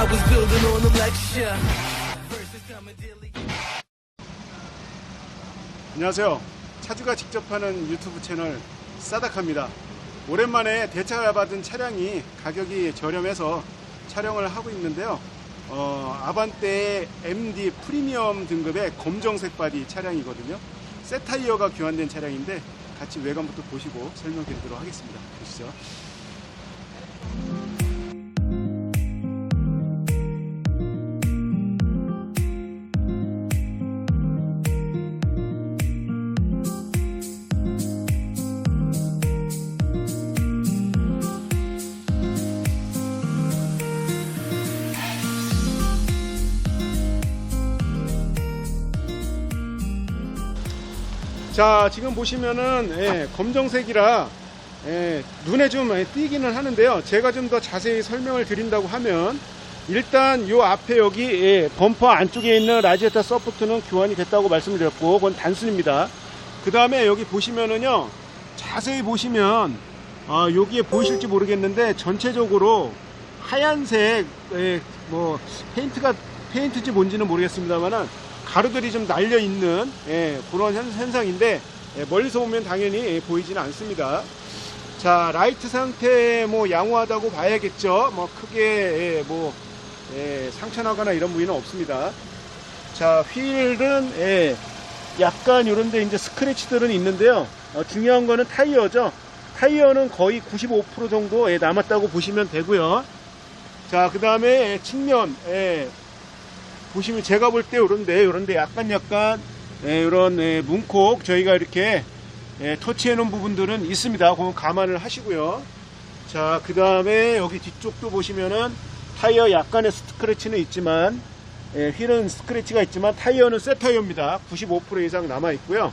I was building on a lecture. 안녕하세요. 차주가 직접 하는 유튜브 채널 싸닥합니다. 오랜만에 대차 받은 차량이 가격이 저렴해서 촬영을 하고 있는데요. 어, 아반떼 MD 프리미엄 등급의 검정색 바디 차량이거든요. 새 타이어가 교환된 차량인데 같이 외관부터 보시고 설명드리도록 하겠습니다. 보시죠. 자 지금 보시면은 예, 검정색이라 예, 눈에 좀 예, 띄기는 하는데요. 제가 좀 더 자세히 설명을 드린다고 하면 일단 요 앞에 여기 예, 범퍼 안쪽에 있는 라지에타 서포트는 교환이 됐다고 말씀을 드렸고 그건 단순입니다. 그 다음에 여기 보시면은요 자세히 보시면 아, 여기에 보이실지 모르겠는데 전체적으로 하얀색 예, 뭐 페인트가 페인트지 뭔지는 모르겠습니다만은 가루들이 좀 날려 있는 예, 그런 현- 현상인데 예, 멀리서 보면 당연히 예, 보이지는 않습니다. 자 라이트 상태 뭐 양호하다고 봐야겠죠. 뭐 크게 예, 뭐 예, 상처나거나 이런 부위는 없습니다. 자 휠은 예, 약간 이런데 이제 스크래치들은 있는데요. 어, 중요한 거는 타이어죠. 타이어는 거의 95% 정도 예, 남았다고 보시면 되고요. 자, 그 다음에 측면, 예, 보시면 제가 볼때 요런데, 요런데 약간 약간, 예, 요런, 예, 문콕 저희가 이렇게, 예, 터치해 놓은 부분들은 있습니다. 그건 감안을 하시고요. 자, 그 다음에 여기 뒤쪽도 보시면은 타이어 약간의 스크래치는 있지만, 예, 휠은 스크래치가 있지만 타이어는 새 타이어입니다. 95% 이상 남아 있고요.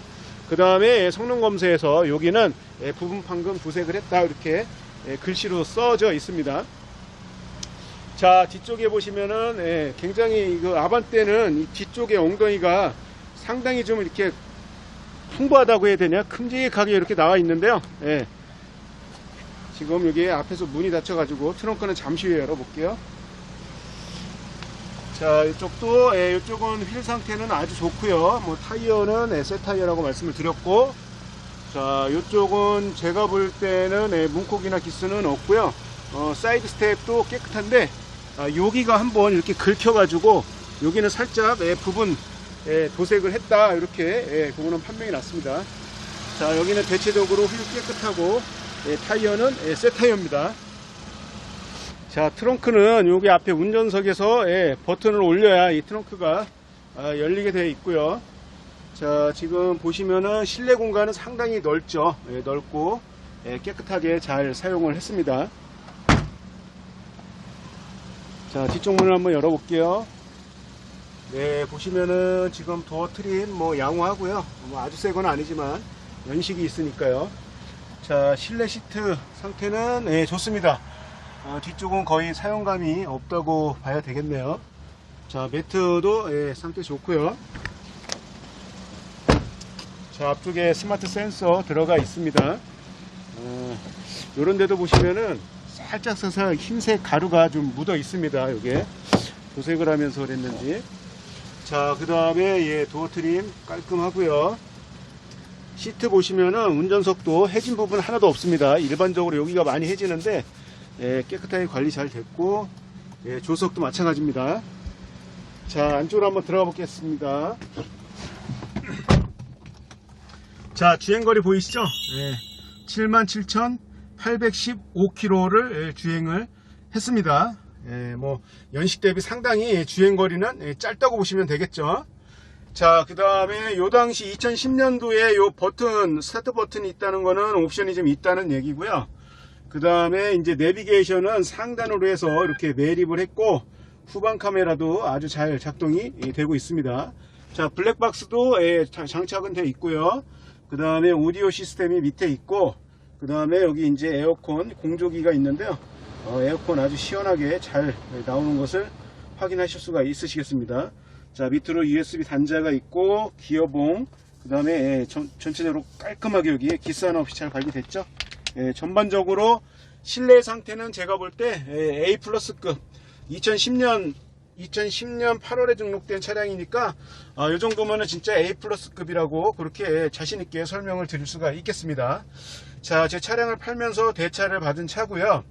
그 다음에 성능 검사에서 여기는 예, 부분 판금 도색을 했다 이렇게 예, 글씨로 써져 있습니다. 자 뒤쪽에 보시면은 예, 굉장히 그 아반떼는 이 뒤쪽에 엉덩이가 상당히 좀 이렇게 풍부하다고 해야 되냐? 큼직하게 이렇게 나와 있는데요. 예. 지금 여기 앞에서 문이 닫혀 가지고 트렁크는 잠시 후에 열어볼게요. 자 이쪽도 예, 이쪽은 휠 상태는 아주 좋고요. 뭐 타이어는 예, 새 타이어라고 말씀을 드렸고 자 이쪽은 제가 볼 때는 예, 문콕이나 기스는 없고요. 어, 사이드 스텝도 깨끗한데 아, 여기가 한번 이렇게 긁혀가지고 여기는 살짝 예, 부분 예, 도색을 했다 이렇게 예, 그거는 판명이 났습니다. 자 여기는 대체적으로 휠 깨끗하고 예, 타이어는 예, 새 타이어입니다. 자 트렁크는 여기 앞에 운전석에서 예, 버튼을 올려야 이 트렁크가 아, 열리게 되어 있고요. 자 지금 보시면은 실내 공간은 상당히 넓죠. 예, 넓고 예, 깨끗하게 잘 사용을 했습니다. 자 뒤쪽 문을 한번 열어볼게요. 네 보시면은 지금 도어 트림 뭐 양호하고요. 뭐 아주 새 건 아니지만 연식이 있으니까요. 자 실내 시트 상태는 네, 좋습니다. 어, 뒤쪽은 거의 사용감이 없다고 봐야 되겠네요. 자 매트도 예, 상태 좋고요. 자 앞쪽에 스마트 센서 들어가 있습니다. 어, 요런 데도 보시면은 살짝 살짝 흰색 가루가 좀 묻어 있습니다. 요게 도색을 하면서 그랬는지. 자, 그 다음에 예, 도어 트림 깔끔하고요. 시트 보시면은 운전석도 해진 부분 하나도 없습니다. 일반적으로 여기가 많이 해지는데 예, 깨끗하게 관리 잘 됐고 예, 조석도 마찬가지입니다. 자, 안쪽으로 한번 들어가 보겠습니다. 자, 주행거리 보이시죠? 예, 77,815km를 주행을 했습니다. 예, 뭐 연식 대비 상당히 주행 거리는 예, 짧다고 보시면 되겠죠. 자, 그 다음에 요 당시 2010년도에 요 버튼, 스타트 버튼이 있다는 거는 옵션이 좀 있다는 얘기고요. 그 다음에 이제 내비게이션은 상단으로 해서 이렇게 매립을 했고, 후방 카메라도 아주 잘 작동이 예, 되고 있습니다. 자, 블랙박스도 예, 자- 장착은 되어 있고요. 그 다음에 오디오 시스템이 밑에 있고, 그 다음에 여기 이제 에어컨 공조기가 있는데요. 어, 에어컨 아주 시원하게 잘 나오는 것을 확인하실 수가 있으시겠습니다. 자, 밑으로 USB 단자가 있고, 기어봉, 그 다음에 전체적으로 깔끔하게 여기에 기스 하나 없이 잘 관리됐죠. 예, 전반적으로 실내 상태는 제가 볼 때 A 플러스급 2010년 2010년 8월에 등록된 차량이니까 아, 이 정도면은 진짜 A 플러스급이라고 그렇게 자신 있게 설명을 드릴 수가 있겠습니다. 자, 제 차량을 팔면서 대차를 받은 차고요.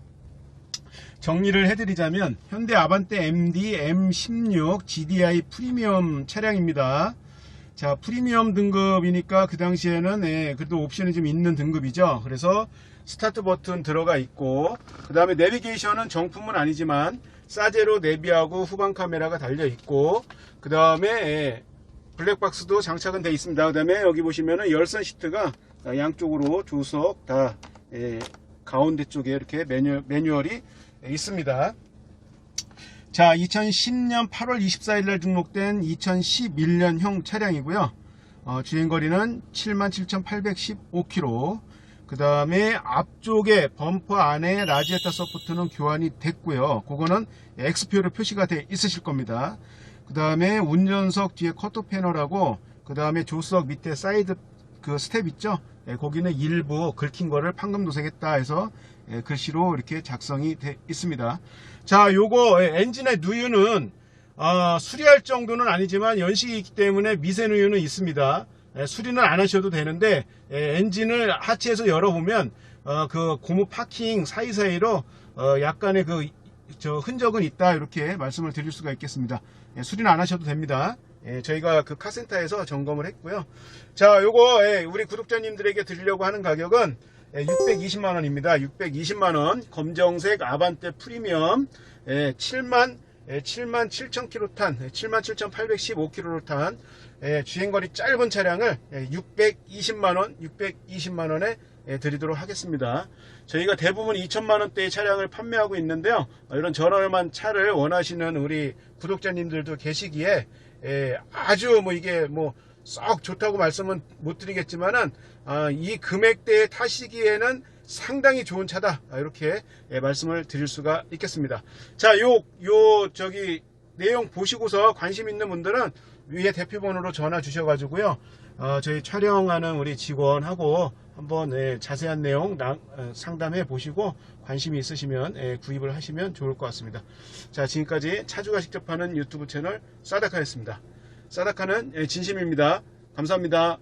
정리를 해드리자면 현대 아반떼 MD M16 GDI 프리미엄 차량입니다. 자, 프리미엄 등급이니까 그 당시에는 예, 그래도 옵션이 좀 있는 등급이죠. 그래서 스타트 버튼 들어가 있고 그 다음에 내비게이션은 정품은 아니지만 사제로 내비하고 후방 카메라가 달려 있고 그 다음에 예, 블랙박스도 장착은 되어 있습니다. 그 다음에 여기 보시면은 열선 시트가 양쪽으로 조석 다 예, 가운데 쪽에 이렇게 매뉴, 매뉴얼이 있습니다. 자, 2010년 8월 24일 날 등록된 2011년형 차량이고요. 어, 주행거리는 77,815km. 그 다음에 앞쪽에 범퍼 안에 라지에타 서포트는 교환이 됐고요. 그거는 X표로 표시가 돼 있으실 겁니다. 그 다음에 운전석 뒤에 커터 패널하고 그 다음에 조수석 밑에 사이드 그 스텝 있죠? 예, 거기는 일부 긁힌 거를 판금 도색했다 해서 예, 글씨로 이렇게 작성이 돼 있습니다. 자, 요거 예, 엔진의 누유는 아, 수리할 정도는 아니지만 연식이 있기 때문에 미세 누유는 있습니다. 예, 수리는 안 하셔도 되는데 예, 엔진을 하체에서 열어보면 어, 그 고무 파킹 사이사이로 어, 약간의 그저 흔적은 있다 이렇게 말씀을 드릴 수가 있겠습니다. 예, 수리는 안 하셔도 됩니다. 예, 저희가 그 카센터에서 점검을 했고요. 자, 요거 예, 우리 구독자님들에게 드리려고 하는 가격은 620만 원입니다. 620만 원 검정색 아반떼 프리미엄 예, 7만 7만 7천 킬로 탄, 7만 7,815 킬로를 탄 예, 주행거리 짧은 차량을 620만 원, 620만 원에 예, 드리도록 하겠습니다. 저희가 대부분 2천만 원대의 차량을 판매하고 있는데요. 어, 이런 저렴한 차를 원하시는 우리 구독자님들도 계시기에 예, 아주 뭐 이게 뭐 썩 좋다고 말씀은 못 드리겠지만은 아, 이 금액대에 타시기에는 상당히 좋은 차다 아, 이렇게 예, 말씀을 드릴 수가 있겠습니다. 자, 요 요 저기 내용 보시고서 관심 있는 분들은 위에 대표번호로 전화 주셔가지고요. 어, 저희 촬영하는 우리 직원하고 한번 예, 자세한 내용 나- 어, 상담해 보시고 관심이 있으시면 예, 구입을 하시면 좋을 것 같습니다. 자, 지금까지 차주가 직접 하는 유튜브 채널 싸다카였습니다. 싸다카는 예, 진심입니다. 감사합니다.